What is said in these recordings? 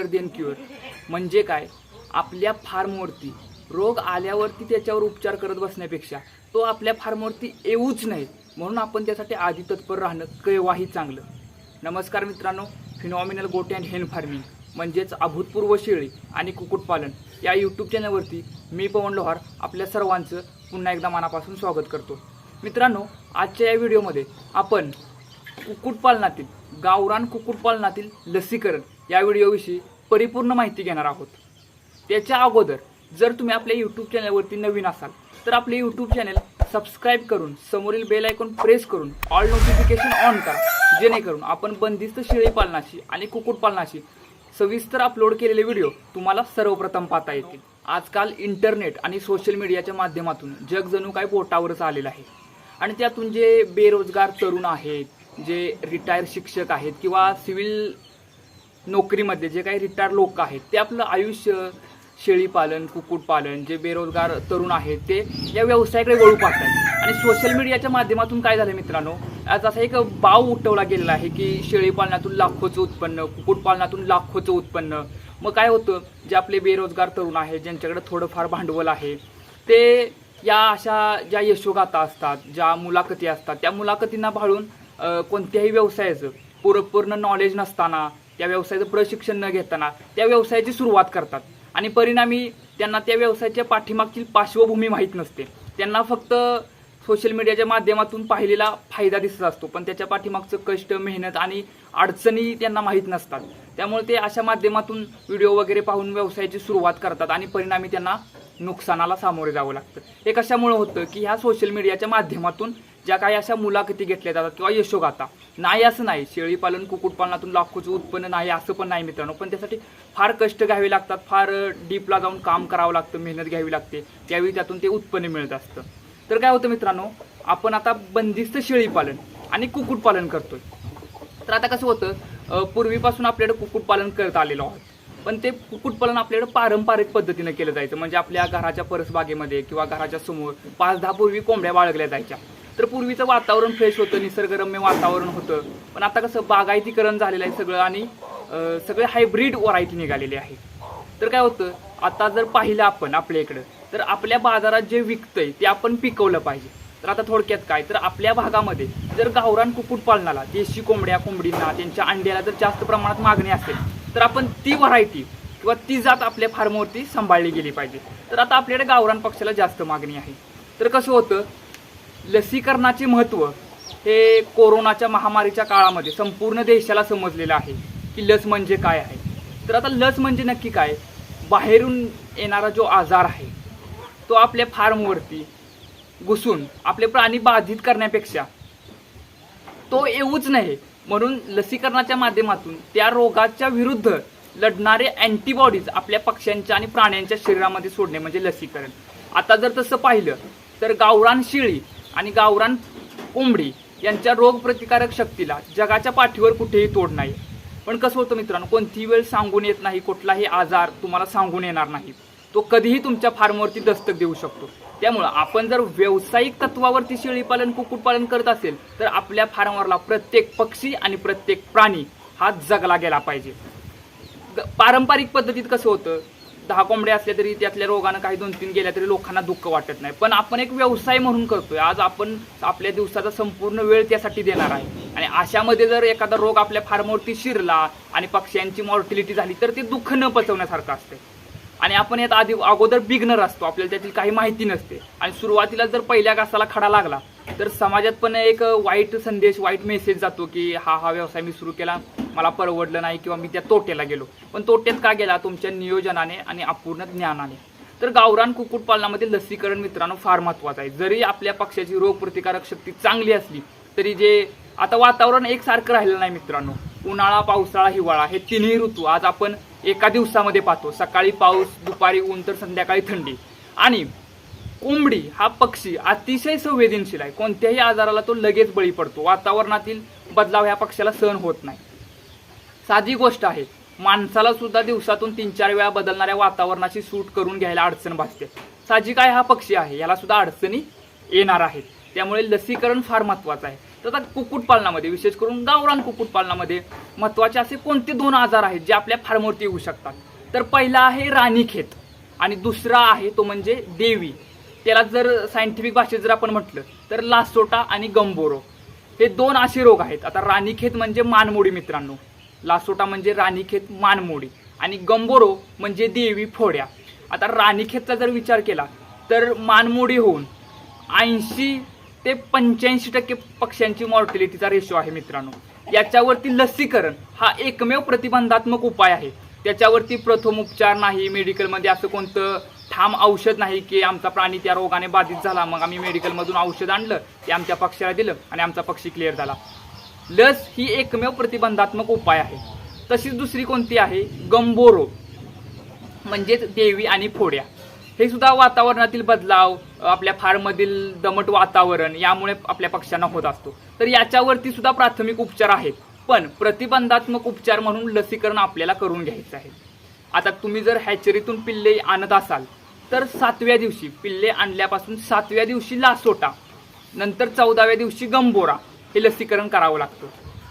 Better than cure म्हणजे काय? आपल्या फार्मवरती रोग आल्यावरती त्याच्यावर उपचार करत बसण्यापेक्षा तो आपल्या फार्मवरती येऊच नाही. म्हणून आपण त्यासाठी आधी तत्पर राहणं केव्हाही चांगलं. नमस्कार मित्रांनो phenomenal goat and hen farming म्हणजेच अभूतपूर्व शेळी आणि कुक्कुटपालन या यूट्यूब चॅनलवरती मी पवन लोहार आपल्या सर्वांचं पुन्हा एकदा मनापासून स्वागत करतो. मित्रांनो आजच्या या व्हिडिओमध्ये आपण कुक्कुटपालनातील गावरान कुक्कुटपालनातील लसीकरण या व्हिडिओविषयी परिपूर्ण माहिती घेणार आहोत. त्याच्या अगोदर जर तुम्ही आपल्या यूट्यूब चॅनलवरती नवीन असाल तर आपले यूट्यूब चॅनल सबस्क्राईब करून समोरील बेल आयकॉन प्रेस करून ऑल नोटिफिकेशन ऑन करा. जेणेकरून आपण बंदिस्त शेळीपालनाशी आणि कुक्कुटपालनाशी सविस्तर अपलोड केलेले व्हिडिओ तुम्हाला सर्वप्रथम पाहता येतील. आजकाल इंटरनेट आणि सोशल मीडियाच्या माध्यमातून जग जणू काय पोटावरच आलेलं आहे. आणि त्यातून जे बेरोजगार तरुण आहेत जे रिटायर शिक्षक आहेत किंवा सिव्हिल नोकरीमध्ये जे काही रिटायर लोक आहेत ते आपलं आयुष्य शेळीपालन कुक्कुटपालन जे बेरोजगार तरुण आहेत ते या व्यवसायाकडे वळू पाहतात आणि सोशल मीडियाच्या माध्यमातून काय झालं मित्रांनो? आज असा एक बाव उठवला गेलेला आहे की शेळीपालनातून लाखोचं उत्पन्न कुक्कुटपालनातून लाखोचं उत्पन्न. मग काय होतं? जे आपले बेरोजगार तरुण आहेत ज्यांच्याकडे थोडंफार भांडवल आहे ते या अशा ज्या यशोगाथा असतात ज्या मुलाखती असतात त्या मुलाखतींना भाळून कोणत्याही व्यवसायाचं पूर नॉलेज नसताना त्या व्यवसायाचं प्रशिक्षण न घेताना त्या व्यवसायाची सुरुवात करतात. आणि परिणामी त्यांना त्या व्यवसायाच्या पाठीमागची पार्श्वभूमी माहीत नसते. त्यांना फक्त सोशल मीडियाच्या माध्यमातून पाहिलेला फायदा दिसत असतो. पण त्याच्या पाठीमागचं कष्ट मेहनत आणि अडचणी त्यांना माहीत नसतात. त्यामुळे ते अशा माध्यमातून व्हिडिओ वगैरे पाहून व्यवसायाची सुरुवात करतात आणि परिणामी त्यांना नुकसानाला सामोरे जावं लागतं. हे कशामुळं होतं की ह्या सोशल मीडियाच्या माध्यमातून ज्या काही अशा मुलाखती घेतल्या जातात किंवा यशोगाथा नाही असं नाही. शेळीपालन कुक्कुटपालनातून लाखोचं उत्पन्न नाही असं पण नाही मित्रांनो. पण त्यासाठी फार कष्ट घ्यावे लागतात फार डीपला जाऊन काम करावं लागतं मेहनत घ्यावी लागते. त्यावेळी त्यातून ते उत्पन्न मिळत असतं. तर काय होतं मित्रांनो आपण आता बंदिस्त शेळीपालन आणि कुक्कुटपालन करतोय. तर आता कसं होतं पूर्वीपासून आपल्याकडे कुक्कुटपालन करत आलेलो आहोत. पण ते कुक्कुटपालन आपल्याकडे पारंपरिक पद्धतीनं केलं जायचं. म्हणजे आपल्या घराच्या परसबागेमध्ये किंवा घराच्या समोर पाच दहा पूर्वी कोंबड्या बाळगल्या जायच्या. तर पूर्वीचं वातावरण फ्रेश होतं निसर्गरम्य वातावरण होतं. पण आता कसं बागायतीकरण झालेलं आहे सगळं आणि सगळे हायब्रिड व्हरायटी निघालेली आहे. तर काय होतं आता जर पाहिलं आपण आपल्या इकडं तर आपल्या बाजारात जे विकतंय ते आपण पिकवलं पाहिजे. तर आता थोडक्यात काय तर आपल्या भागामध्ये जर गावरान कुक्कुटपालनाला देशी कोंबड्या कोंबडींना त्यांच्या अंड्याला जर जास्त प्रमाणात मागणी असेल तर आपण ती व्हरायटी किंवा ती जात आपल्या फार्मवरती सांभाळली गेली पाहिजे. तर आता आपल्याकडे गावरान पक्षाला जास्त मागणी आहे. तर कसं होतं लसीकरणाचे महत्त्व हे कोरोनाच्या महामारीच्या काळामध्ये संपूर्ण देशाला समजलेलं आहे की लस म्हणजे काय आहे. तर आता लस म्हणजे नक्की काय? बाहेरून येणारा जो आजार आहे तो आपल्या फार्मवरती घुसून आपले प्राणी बाधित करण्यापेक्षा तो येऊच नाही म्हणून लसीकरणाच्या माध्यमातून त्या रोगाच्या विरुद्ध लढणारे अँटीबॉडीज आपल्या पक्ष्यांच्या आणि प्राण्यांच्या शरीरामध्ये सोडणे म्हणजे लसीकरण. आता जर तसं पाहिलं तर गावरान शेळी आणि गावरान कोंबडी यांच्या रोगप्रतिकारक शक्तीला जगाच्या पाठीवर कुठेही तोड नाही. पण कसं होतं मित्रांनो कोणतीही वेळ सांगून येत नाही कुठलाही आजार तुम्हाला सांगून येणार नाही. तो कधीही तुमच्या फार्मवरती दस्तक देऊ शकतो. त्यामुळं आपण जर व्यावसायिक तत्वावरती शेळीपालन कुक्कुटपालन करत असेल तर आपल्या फार्मवरला प्रत्येक पक्षी आणि प्रत्येक प्राणी हा जगला गेला पाहिजे. पारंपरिक पद्धतीत कसं होतं दहा कोंबड्या असल्या तरी त्यातल्या रोगानं काही दोन तीन गेल्या तरी लोकांना दुःख वाटत नाही. पण आपण एक व्यवसाय म्हणून करतोय. आज आपण आपल्या दिवसाचा संपूर्ण वेळ त्यासाठी देणार आहे. आणि अशामध्ये जर एखादा रोग आपल्या फार्मवरती शिरला आणि पक्ष्यांची मॉर्टिलिटी झाली तर ते दुःख न पचवण्यासारखं असते आणि आपण यात आधी अगोदर बिगनर असतो. आपल्याला त्यातील काही माहिती नसते. आणि सुरुवातीला जर पहिल्या घासाला खडा लागला तर समाजात पण एक वाईट संदेश वाईट मेसेज जातो की हा हा व्यवसाय मी सुरू केला. मला परवडलं नाही किंवा मी त्या तोट्याला गेलो. पण तोट्यात का गेला? तुमच्या नियोजनाने आणि अपूर्ण ज्ञानाने. तर गावरान कुक्कुटपालनामध्ये लसीकरण मित्रांनो फार महत्वाचं आहे. जरी आपल्या पक्षाची रोगप्रतिकारक शक्ती चांगली असली तरी जे आता वातावरण एकसारखं राहिलं नाही मित्रांनो. उन्हाळा पावसाळा हिवाळा हे तिन्ही ऋतू आज आपण एका दिवसामध्ये पाहतो. सकाळी पाऊस दुपारी ऊन तर संध्याकाळी थंडी. आणि कोंबडी हा पक्षी अतिशय संवेदनशील आहे. कोणत्याही आजाराला तो लगेच बळी पडतो. वातावरणातील बदलाव ह्या पक्षाला सहन होत नाही. साधी गोष्ट आहे. माणसाला सुद्धा दिवसातून तीन चार वेळा बदलणाऱ्या वातावरणाची सूट करून घ्यायला अडचण भासते. साहजिक आहे हा पक्षी आहे. याला सुद्धा अडचणी येणार आहेत. त्यामुळे लसीकरण फार महत्वाचं आहे. तर आता कुक्कुटपालनामध्ये विशेष करून गावरान कुक्कुटपालनामध्ये महत्त्वाचे असे कोणते दोन आजार आहेत जे आपल्या फार्मवरती येऊ शकतात? तर पहिला आहे राणीखेत आणि दुसरा आहे तो म्हणजे देवी. त्याला जर सायंटिफिक भाषेत जर आपण म्हटलं तर लासोटा आणि गंबोरो. हे दोन असे रोग आहेत. आता राणीखेत म्हणजे मानमोडी मित्रांनो. लासोटा म्हणजे राणीखेत मानमोडी आणि गंबोरो म्हणजे देवी फोड्या. आता राणीखेतचा जर विचार केला तर मानमोडी होऊन ऐंशी ते पंच्याऐंशी टक्के पक्ष्यांची मॉर्टिलिटीचा रेशो आहे मित्रांनो. याच्यावरती लसीकरण हा एकमेव प्रतिबंधात्मक उपाय आहे. त्याच्यावरती प्रथम उपचार नाही मेडिकलमध्ये असं कोणतं ठाम औषध नाही की आमचा प्राणी त्या रोगाने बाधित झाला मग आम्ही मेडिकलमधून औषध आणलं ते आमच्या पक्षाला दिलं आणि आमचा पक्षी क्लिअर झाला. लस ही एकमेव प्रतिबंधात्मक उपाय आहे. तशीच दुसरी कोणती आहे? गंबोरो म्हणजेच देवी आणि फोड्या. हे सुद्धा वातावरणातील बदलाव आपल्या फार्ममधील दमट वातावरण यामुळे आपल्या पक्ष्यांना होत असतो. तर याच्यावरती सुद्धा प्राथमिक उपचार आहेत. पण प्रतिबंधात्मक उपचार म्हणून लसीकरण आपल्याला करून घ्यायचं आहे. आता तुम्ही जर हॅचरीतून पिल्ले आणत असाल तर सातव्या दिवशी पिल्ले आणल्यापासून सातव्या दिवशी लासोटा नंतर चौदाव्या दिवशी गंबोरा हे लसीकरण करावं लागतं.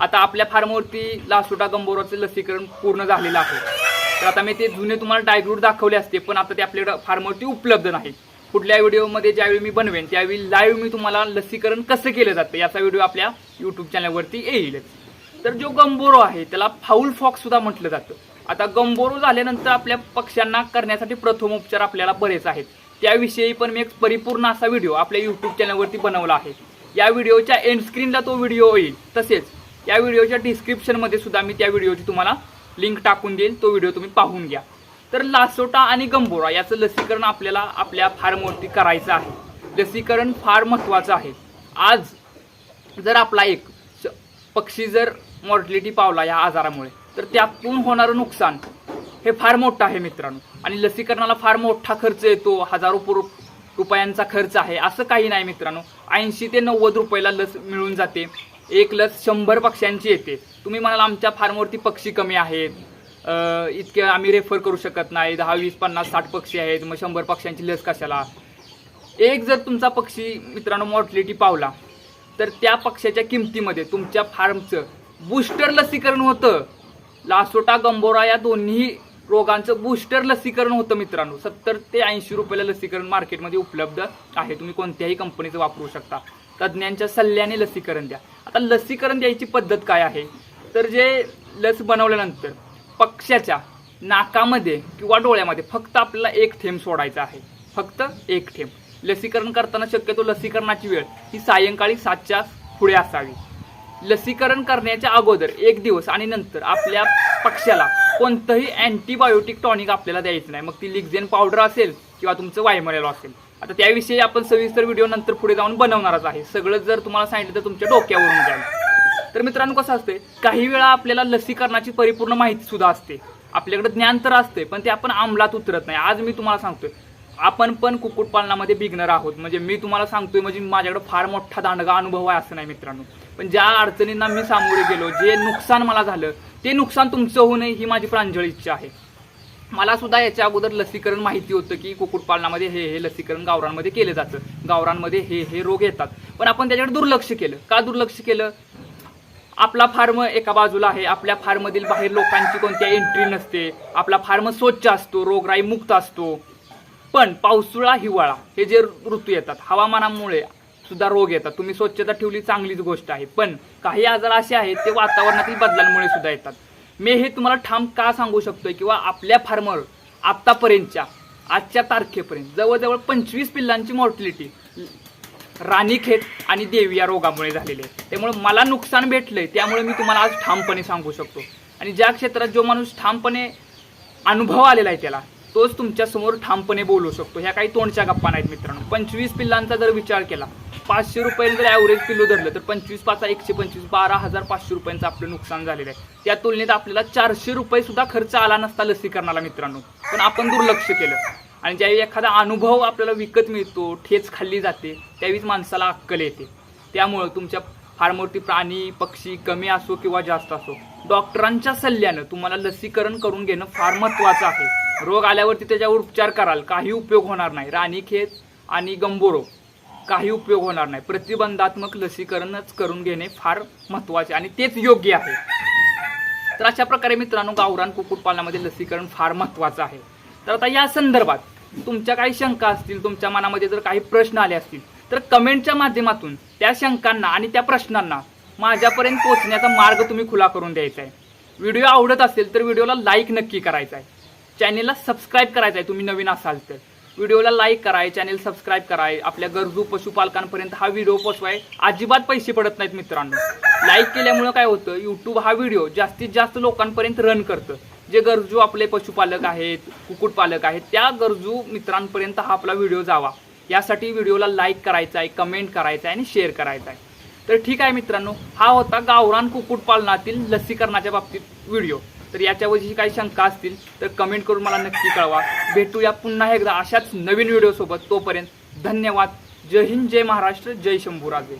आता आपल्या फार्मवरती लासोटा गंबोराचं लसीकरण पूर्ण झालेलं आहे. तर आता मी ते जुने तुम्हाला डायग्रूट दाखवले असते पण आता ते आपल्याकडं फार्मवरती उपलब्ध नाही. पुढल्या व्हिडिओमध्ये ज्यावेळी मी बनवेन त्यावेळी लाईव्ह मी तुम्हाला लसीकरण कसं केलं जातं याचा व्हिडिओ आपल्या यूट्यूब चॅनलवरती येईलच. तर जो गंबोरो आहे त्याला फाऊल फॉक्स सुद्धा म्हटलं जातं. आता गंबोरो झाल्यानंतर आपल्या पक्ष्यांना करण्यासाठी प्रथम उपचार आपल्याला बरेच आहेत. त्याविषयी पण मी एक परिपूर्ण असा व्हिडिओ आपल्या यूट्यूब चॅनलवरती बनवला आहे. या व्हिडिओच्या एंड स्क्रीनला तो व्हिडिओ येईल तसेच या व्हिडिओच्या डिस्क्रिप्शनमध्ये सुद्धा मी त्या व्हिडिओची तुम्हाला लिंक टाकून देईल. तो व्हिडिओ तुम्ही पाहून घ्या. तर लासोटा आणि गंबोरा याचं लसीकरण आपल्याला आपल्या फार्मवरती करायचं आहे. लसीकरण फार महत्त्वाचं आहे. आज जर आपला एक पक्षी जर मॉर्टिलिटी पावला या आजारामुळे तर त्यातून होणारं नुकसान हे फार मोठं आहे मित्रांनो. आणि लसीकरणाला फार मोठा खर्च येतो. हजारो पुर- रुपयांचा खर्च आहे. असं काही नाही मित्रांनो. ऐंशी ते नव्वद रुपयाला लस मिळून जाते. एक लस शंभर पक्ष्यांची येते. तुम्ही म्हणाल आमच्या फार्मवरती पक्षी कमी आहेत. इतके आम्ही रेफर करू शकत नाही. दहा वीस पन्नास साठ पक्षी आहेत. मग शंभर पक्ष्यांची लस कशाला? एक जर तुमचा पक्षी मित्रांनो मॉर्टिलिटी पावला तर त्या पक्षाच्या किमतीमध्ये तुमच्या फार्मचं बूस्टर लसीकरण होतं. लासोटा गंबोरा या दोन्ही रोगांचं बूस्टर लसीकरण होतं मित्रांनो. सत्तर ते ऐंशी रुपयाला लसीकरण मार्केटमध्ये उपलब्ध आहे. तुम्ही कोणत्याही कंपनीचं वापरू शकता. तज्ज्ञांच्या सल्ल्याने लसीकरण द्या. आता लसीकरण द्यायची पद्धत काय आहे? तर जे लस बनवल्यानंतर पक्ष्याच्या नाकामध्ये किंवा डोळ्यामध्ये फक्त आपल्याला एक थेंब सोडायचा आहे. फक्त एक थेंब. लसीकरण करताना शक्यतो लसीकरणाची वेळ ही सायंकाळी सातच्या पुढे असावी. लसीकरण करण्याच्या अगोदर एक दिवस आणि नंतर आपल्या पक्ष्याला कोणतंही अँटीबायोटिक टॉनिक आपल्याला द्यायचं नाही. मग ती लिक्झेन पावडर असेल किंवा तुमचं वायमरेलो असेल. आता त्याविषयी आपण सविस्तर व्हिडिओ नंतर पुढे जाऊन बनवणारच आहे. सगळं जर तुम्हाला सांगितलं तर तुमच्या डोक्यावरून जाईल. तर मित्रांनो कसं असते काही वेळा आपल्याला लसीकरणाची परिपूर्ण माहिती सुद्धा असते. आपल्याकडे ज्ञान तर असते पण ते आपण अंमलात उतरत नाही. आज मी तुम्हाला सांगतोय आपण पण कुक्कुटपालनामध्ये बिगनर आहोत. म्हणजे मी तुम्हाला सांगतोय म्हणजे माझ्याकडे फार मोठा दांडगा अनुभव आहे असं नाही मित्रांनो. पण ज्या अडचणींना मी सामोरे गेलो जे नुकसान मला झालं ते नुकसान तुमचं होऊ नये ही माझी प्रांजळ इच्छा आहे. मला सुद्धा याच्या अगोदर लसीकरण माहिती होतं की कुक्कुटपालनामध्ये हे हे लसीकरण गावरांमध्ये केलं जातं. गावरांमध्ये हे हे रोग येतात. पण आपण त्याच्याकडे दुर्लक्ष केलं. का दुर्लक्ष केलं? आपला फार्म एका बाजूला आहे. आपल्या फार्ममधील बाहेर लोकांची कोणत्या एंट्री नसते. आपला फार्म स्वच्छ असतो रोगराई मुक्त असतो. पण पावसाळा हिवाळा हे जे ऋतू येतात हवामानामुळे सुद्धा रोग येतात. तुम्ही स्वच्छता ठेवली चांगलीच गोष्ट आहे. पण काही आजार असे आहेत ते वातावरणातील बदलांमुळे सुद्धा येतात. मी हे तुम्हाला ठाम का सांगू शकतोय किंवा आपल्या फार्मर आत्तापर्यंतच्या आजच्या तारखेपर्यंत जवळजवळ पंचवीस पिल्लांची मॉर्टिलिटी राणीखेत आणि देवी या रोगामुळे झालेले आहे. त्यामुळे मला नुकसान भेटलंय त्यामुळे मी तुम्हाला आज ठामपणे सांगू शकतो. आणि ज्या क्षेत्रात जो माणूस ठामपणे अनुभव आलेला आहे त्याला तोच तुमच्यासमोर ठामपणे बोलू शकतो. ह्या काही तोंडच्या गप्पा नाहीत मित्रांनो. पंचवीस पिल्लांचा जर विचार केला पाचशे रुपयांनी जर ॲव्हरेज पिल्लू धरलं तर पंचवीस पाचा एकशे पंचवीस बारा हजार पाचशे रुपयांचं आपलं नुकसान झालेलं आहे. त्या तुलनेत आपल्याला चारशे रुपये सुद्धा खर्च आला नसता लसीकरणाला मित्रांनो. पण आपण दुर्लक्ष केलं. आणि ज्यावेळी एखादा अनुभव आपल्याला विकत मिळतो ठेच खाल्ली जाते त्यावेळीच माणसाला अक्कल येते. त्यामुळं तुमच्या फार मोठी प्राणी पक्षी कमी असो किंवा जास्त असो डॉक्टरांच्या सल्ल्यानं तुम्हाला लसीकरण करून घेणं फार महत्त्वाचं आहे. रोग आल्यावरती त्याच्यावर उपचार कराल. काही उपयोग होणार नाही. राणीखेत आणि गंबोरो. काही उपयोग होणार नाही. प्रतिबंधात्मक लसीकरणच करून घेणे फार महत्त्वाचे आणि तेच योग्य आहे. तर अशा प्रकारे मित्रांनो गावरान कुक्कुटपालनामध्ये लसीकरण फार महत्त्वाचं आहे. तर आता या संदर्भात तुमच्या काही शंका असतील तुमच्या मनामध्ये जर काही प्रश्न आले असतील तर कमेंटच्या माध्यमातून त्या शंकांना आणि त्या प्रश्नांना माझ्यापर्यंत पोहोचण्याचा मार्ग तुम्ही खुला करून द्यायचा आहे. व्हिडिओ आवडत असेल तर व्हिडिओला लाईक नक्की करायचा आहे. चॅनेलला सबस्क्राईब करायचं आहे तुम्ही नवीन असाल तर. व्हिडिओला लाईक कराय चॅनेल सबस्क्राईब कराय. आपल्या गरजू पशुपालकांपर्यंत हा व्हिडिओ पोचवाय. अजिबात पैसे पडत नाहीत मित्रांनो. लाईक केल्यामुळं काय होतं यूट्यूब हा व्हिडिओ जास्तीत जास्त लोकांपर्यंत रन करतं. जे गरजू आपले पशुपालक आहेत कुक्कुटपालक आहेत त्या गरजू मित्रांपर्यंत हा आपला व्हिडिओ जावा. यासाठी व्हिडिओला लाईक करायचा आहे कमेंट करायचा आहे आणि शेअर करायचा आहे तर ठीक आहे मित्रांनो हा होता गावरान कुक्कुटपालनातील लसीकरणाच्या बाबतीत व्हिडिओ तर याच्यावरची काही शंका असतील तर कमेंट करून मला नक्की कळवा. भेटूया पुन्हा एकदा अशाच नवीन व्हिडिओसोबत तोपर्यंत धन्यवाद. जय हिंद जय महाराष्ट्र जय शंभूराजे.